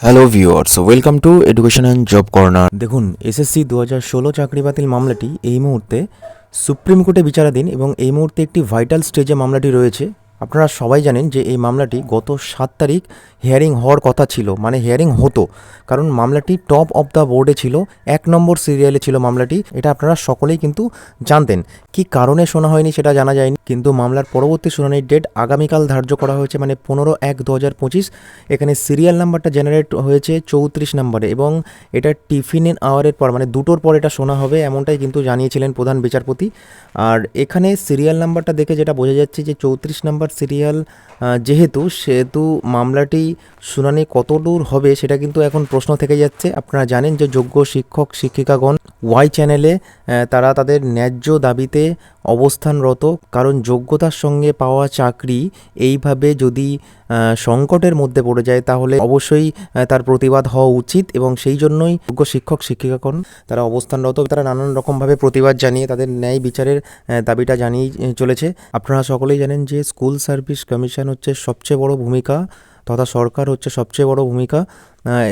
Hello viewers welcome to education and job corner দেখুন SSC দু হাজার ষোলো চাকরি বাতিল মামলাটি এই মুহূর্তে সুপ্রিম কোর্টে বিচারাধীন এবং এই মুহূর্তে একটি ভাইটাল স্টেজে মামলাটি রয়েছে। আপনারা সবাই জানেন যে এই মামলাটি গত সাত তারিখ হিয়ারিং হওয়ার কথা ছিল মানে হিয়ারিং হতো। কারণ মামলাটি টপ অফ দ্য বোর্ডে ছিল, এক নম্বর সিরিয়ালে ছিল মামলাটি, এটা আপনারা সকলেই কিন্তু জানতেন। কি কারণে শোনা হয়নি সেটা জানা যায়নি, কিন্তু মামলার পরবর্তী শুনানির ডেট আগামীকাল ধার্য করা হয়েছে মানে পনেরো এক দু হাজার পঁচিশ। এখানে সিরিয়াল নাম্বারটা জেনারেট হয়েছে চৌত্রিশ নম্বরে এবং এটা টিফিন আওয়ারের পর মানে দুটোর পর এটা শোনা হবে এমনটাই কিন্তু জানিয়েছিলেন প্রধান বিচারপতি। আর এখানে সিরিয়াল নাম্বারটা দেখে যেটা বোঝা যাচ্ছে যে চৌত্রিশ নম্বর সিরিয়াল যেহেতু, সেহেতু মামলাটি শুনানি কত দূর হবে সেটা কিন্তু এখন প্রশ্ন থেকে যাচ্ছে। আপনারা জানেন যে যোগ্য শিক্ষক, শিক্ষিকাগণ ওয়াই চ্যানেলে তারা তাদের ন্যায্য দাবিতে অবস্থানরত, কারণ যোগ্যতার সঙ্গে পাওয়া চাকরি এইভাবে যদি সংকটের মধ্যে পড়ে যায় তাহলে অবশ্যই তার প্রতিবাদ হওয়া উচিত এবং সেই জন্যই যোগ্য শিক্ষক, শিক্ষিকাগণ তারা অবস্থানরত, তারা নানান রকমভাবে প্রতিবাদ জানিয়ে তাদের ন্যায় বিচারের দাবিটা জানিয়ে চলেছে। আপনারা সকলেই জানেন যে স্কুল সার্ভিস কমিশন হচ্ছে সবচেয়ে বড় ভূমিকা তথা সরকার হচ্ছে সবচেয়ে বড় ভূমিকা।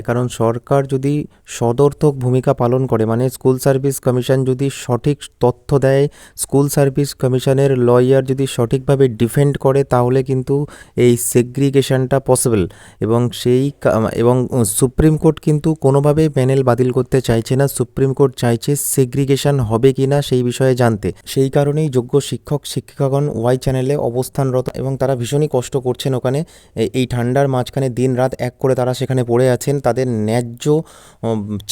কারণ সরকার যদি সদর্থক ভূমিকা পালন করে মানে স্কুল সার্ভিস কমিশন যদি সঠিক তথ্য দেয়, স্কুল সার্ভিস কমিশনের লয়ার যদি সঠিকভাবে ডিফেন্ড করে, তাহলে কিন্তু এই সেগ্রিগেশনটা পসিবল। এবং সেই এবং সুপ্রিম কোর্ট কিন্তু কোনোভাবেই প্যানেল বাতিল করতে চাইছে না। সুপ্রিম কোর্ট চাইছে সেগ্রিগেশন হবে কি না সেই বিষয়ে জানতে। সেই কারণেই যোগ্য শিক্ষক, শিক্ষিকাগণ ওয়াই চ্যানেলে অবস্থানরত এবং তারা ভীষণই কষ্ট করছেন ওখানে। এই- ঠান্ডার মাঝখানে দিন রাত এক করে তারা সেখানে পড়ে আছেন তাদের ন্যায্য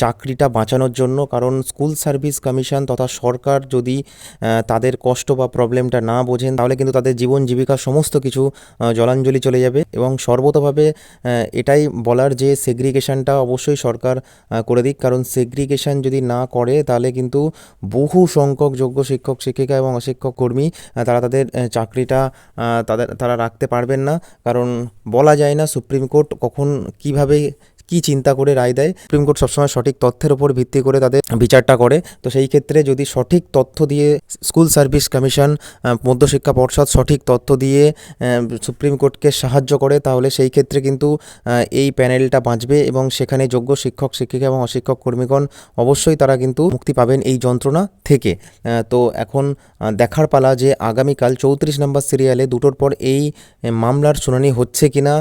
চাকরিটা বাঁচানোর জন্য। কারণ স্কুল সার্ভিস কমিশন তথা সরকার যদি তাদের কষ্ট বা প্রবলেমটা না বোঝেন, তাহলে কিন্তু তাদের জীবন জীবিকা সমস্ত কিছু জলাঞ্জলি চলে যাবে। এবং সর্বতভাবে এটাই বলার যে সেগ্রিগেশনটা অবশ্যই সরকার করে দিক। কারণ সেগ্রিগেশন যদি না করে, তাহলে কিন্তু বহু সংখ্যক যোগ্য শিক্ষক, শিক্ষিকা এবং অশিক্ষক কর্মী তারা তাদের চাকরিটা তাদের, তারা রাখতে পারবেন না। কারণ বলা যায় না সুপ্রিম কোর্ট কখন কীভাবে কি চিন্তা করে রায় দেয়? সুপ্রিম কোর্ট সবসময় সঠিক তথ্যের উপর ভিত্তি করে তাদের বিচারটা করে। তো সেই ক্ষেত্রে যদি সঠিক তথ্য দিয়ে স্কুল সার্ভিস কমিশন মধ্যশিক্ষা পর্ষদ সঠিক তথ্য দিয়ে সুপ্রিম কোর্টকে সাহায্য করে, তাহলে সেই ক্ষেত্রে কিন্তু এই প্যানেলটা বাঁচবে এবং সেখানে যোগ্য শিক্ষক, শিক্ষিকা এবং অশিক্ষক কর্মীগণ অবশ্যই তারা কিন্তু মুক্তি পাবেন এই যন্ত্রণা থেকে। তো এখন দেখার পালা যে আগামীকাল চৌত্রিশ নম্বর সিরিয়ালে দুটোর পর এই মামলার শুনানি হচ্ছে কিনা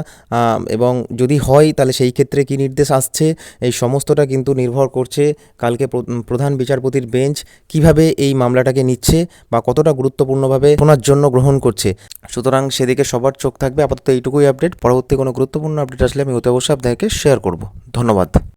এবং যদি হয় তাহলে সেই ক্ষেত্রে কি নির্দেশ আসছে, এই সমস্তটা কিন্তু নির্ভর করছে কালকে প্র- প্রধান বিচারপতির বেঞ্চ কীভাবে এই মামলাটাকে নিচ্ছে বা কতটা গুরুত্বপূর্ণভাবে শোনার জন্য গ্রহণ করছে। সুতরাং সেদিকে সবার চোখ থাকবে। আপাতত এইটুকুই আপডেট। পরবর্তী কোনো গুরুত্বপূর্ণ আপডেট আসলে আমি অতি অবশ্যই আপনাদেরকে শেয়ার করব। ধন্যবাদ।